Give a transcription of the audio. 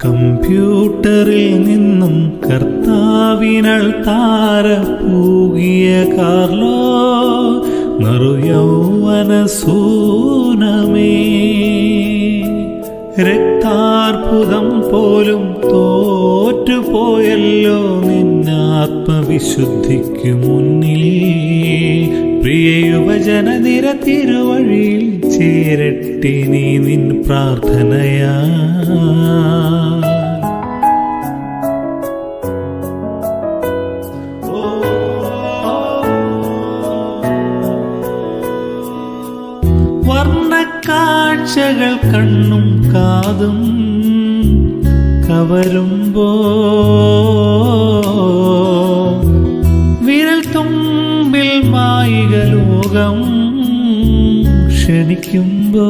കമ്പ്യൂട്ടറിൽ നിന്നും കർത്താവിനൾ താര പൂകിയ കാർലോ നറുയൗവന സൂനമേ രക്താർബുദം പോലും തോറ്റുപോയല്ലോ നിന്നാത്മവിശുദ്ധിക്കു മുന്നിൽ. പ്രിയ യുവജന നിര തിരുവഴിയിൽ ചേരട്ടിനി നിൻ പ്രാർത്ഥനയാ. വർണക്കാഴ്ചകൾ കണ്ണും കാതും കവരുമ്പോ വിരൽ തുമ്പിൽ മായിക ലോകം ക്ഷണിക്കുമ്പോ